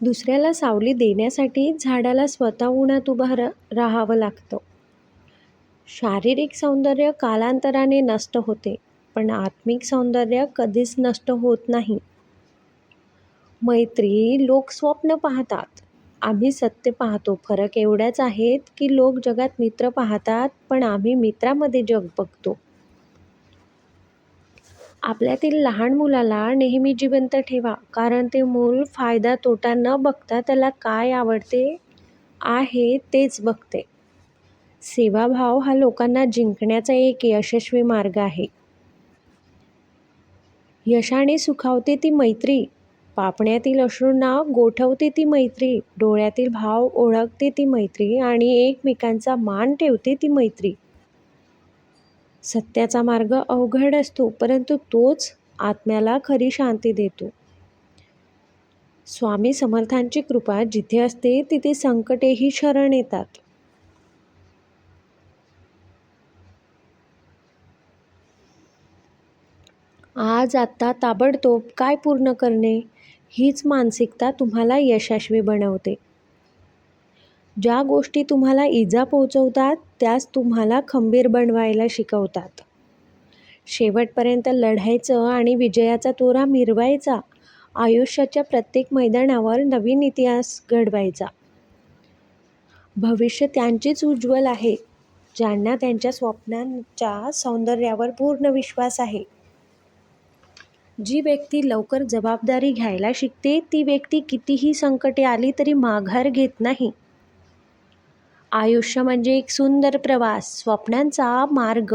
दुसऱ्याला सावली देण्यासाठी झाडाला स्वतः उन्हात उभं रा राहावं लागतं. शारीरिक सौंदर्य कालांतराने नष्ट होते पण आत्मिक सौंदर्य कधीच नष्ट होत नाही. मैत्री लोक स्वप्न पाहतात. आम्ही सत्य पाहतो. फरक एवढाच आहेत की लोक जगात मित्र पाहतात पण आम्ही मित्रामध्ये जग बघतो. आपल्यातील लहान मुलाला नेहमी जिवंत ठेवा कारण ते मूल फायदा तोटा न बघता त्याला काय आवडते आहे तेच बघते. सेवाभाव हा लोकांना जिंकण्याचा एक यशस्वी मार्ग आहे. यशाने सुखावते ती मैत्री पापण्यातील अश्रूंना गोठवते ती मैत्री डोळ्यातील भाव ओळखते ती मैत्री आणि एकमेकांचा मान ठेवते ती मैत्री. सत्याचा मार्ग अवघड असतो परंतु तोच आत्म्याला खरी शांती देतो. स्वामी समर्थांची कृपा जिथे असते तिथे संकटेही शरण येतात. आज आत्ता ताबडतोब काय पूर्ण करणे? हीच मानसिकता तुम्हाला यशस्वी बनवते. ज्या गोष्टी तुम्हाला इजा पोहोचवतात त्याच तुम्हाला खंबीर बनवायला शिकवतात. शेवटपर्यंत लढायचं आणि विजयाचा तोरा मिरवायचा आयुष्याच्या प्रत्येक मैदानावर नवीन इतिहास घडवायचा. भविष्य त्यांचेच उज्ज्वल आहे ज्यांना त्यांच्या स्वप्नांच्या सौंदर्यावर पूर्ण विश्वास आहे. जी व्यक्ती लवकर जबाबदारी घ्यायला शिकते ती व्यक्ती कितीही संकटे आली तरी माघार घेत नाही. आयुष्य म्हणजे एक सुंदर प्रवास स्वप्नांचा मार्ग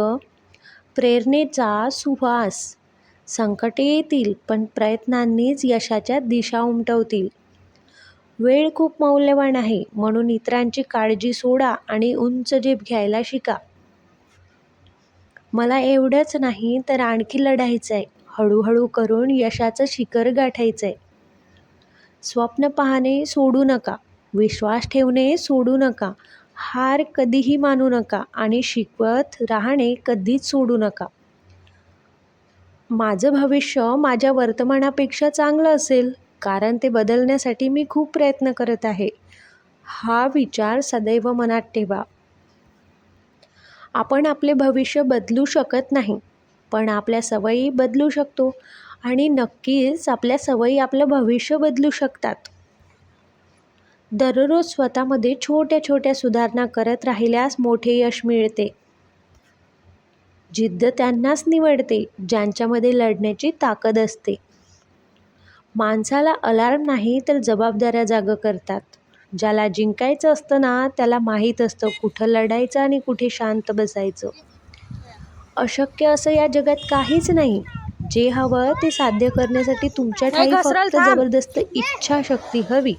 प्रेरणेचा सुवास. संकटे येतील पण प्रयत्नांनीच यशाच्या दिशा उमटवतील. वेळ खूप मौल्यवान आहे म्हणून इतरांची काळजी सोडा आणि उंच झेप घ्यायला शिका. मला एवढंच नाही तर आणखी लढायचं आहे हळूहळू करून यशाचं शिखर गाठायचं आहे स्वप्न पाहणे सोडू नका. विश्वास ठेवणे सोडू नका. हार कधीही मानू नका आणि शिकवत राहणे कधीच सोडू नका. माझं भविष्य माझ्या वर्तमानापेक्षा चांगलं असेल कारण ते बदलण्यासाठी मी खूप प्रयत्न करत आहे. हा विचार सदैव मनात ठेवा. आपण आपले भविष्य बदलू शकत नाही पण आपल्या सवयी बदलू शकतो आणि नक्कीच आपल्या सवयी आपलं भविष्य बदलू शकतात. दररोज स्वतःमध्ये छोट्या छोट्या सुधारणा करत राहिल्यास मोठे यश मिळते. जिद्द त्यांनाच निवडते ज्यांच्यामध्ये लढण्याची ताकद असते. माणसाला अलार्म नाही तर जबाबदाऱ्या जागं करतात. ज्याला जिंकायचं असतं ना त्याला माहीत असतं कुठं लढायचं आणि कुठे शांत बसायचं. अशक्य असं या जगात काहीच नाही. जे हवं ते साध्य करण्यासाठी तुमच्या ठाई फक्त जबरदस्त इच्छाशक्ती हवी.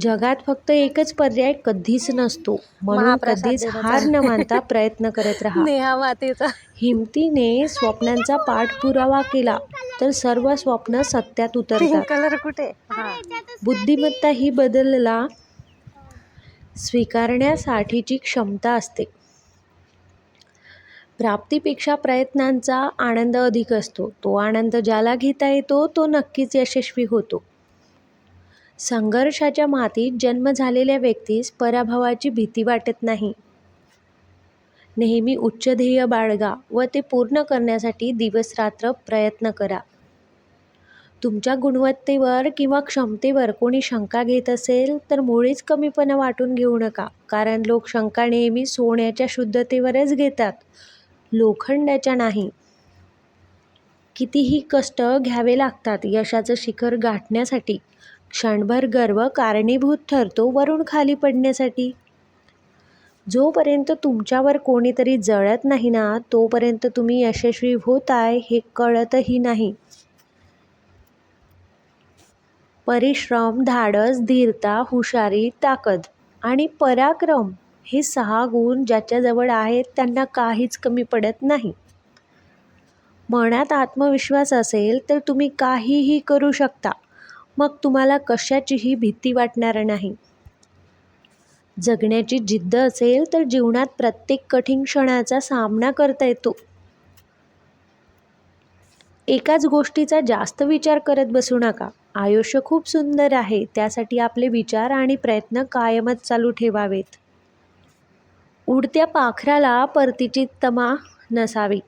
जगात फक्त एकच पर्याय कधीच नसतो. म्हणून कधीच हार न मानता प्रयत्न करत राहा. नेहा मातेचा हिमतीने स्वप्नांचा पाठपुरावा केला तर सर्व स्वप्न सत्यात उतरतात. कलर कुठे? हा. बुद्धिमत्ता ही बदलला स्वीकारण्यासाठीची क्षमता असते. प्राप्तीपेक्षा प्रयत्नांचा आनंद अधिक असतो. तो आनंद ज्याला घेता येतो तो नक्कीच यशस्वी होतो. संघर्षाच्या मातीत जन्म झालेल्या व्यक्तीस पराभवाची भीती वाटत नाही. नेहमी उच्च ध्येय बाळगा व ते पूर्ण करण्यासाठी दिवसरात्र प्रयत्न करा. तुमच्या गुणवत्तेवर किंवा क्षमतेवर कोणी शंका घेत असेल तर मुळीच कमीपणा वाटून घेऊ नका कारण लोक शंका नेहमी सोन्याच्या शुद्धतेवरच घेतात लोखंडाच्या नाही. कितीही कष्ट घ्यावे लागतात यशाचं शिखर गाठण्यासाठी क्षणभर गर्व कारणीभूत ठरतो वरून खाली पडण्यासाठी. जोपर्यंत तुमच्यावर कोणीतरी जळत नाही ना तोपर्यंत तुम्ही यशस्वी होताय हे कळतही नाही. परिश्रम धाडस धीरता हुशारी ताकद आणि पराक्रम हे सहा गुण ज्याच्याजवळ आहेत त्यांना काहीच कमी पडत नाही. मनात आत्मविश्वास असेल तर तुम्ही काहीही करू शकता. मग तुम्हाला कशाचीही भीती वाटणार नाही. जगण्याची जिद्द असेल तर जीवनात प्रत्येक कठीण क्षणाचा सामना करता येतो. एकाच गोष्टीचा जास्त विचार करत बसू नका. आयुष्य खूप सुंदर आहे त्यासाठी आपले विचार आणि प्रयत्न कायमच चालू ठेवावेत. उडत्या पाखराला परतीची तमा नसावी.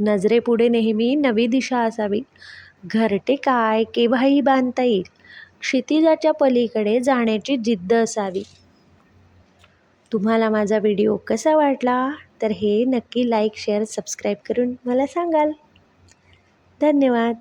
नजरेपुढे नेहमी नवी दिशा असावी. घरटे काय केव्हाही बांधता येईल क्षितिजाच्या पलीकडे जाण्याची जिद्द असावी. तुम्हाला माझा व्हिडिओ कसा वाटला? तर हे नक्की लाईक शेअर सबस्क्राईब करून मला सांगाल. धन्यवाद.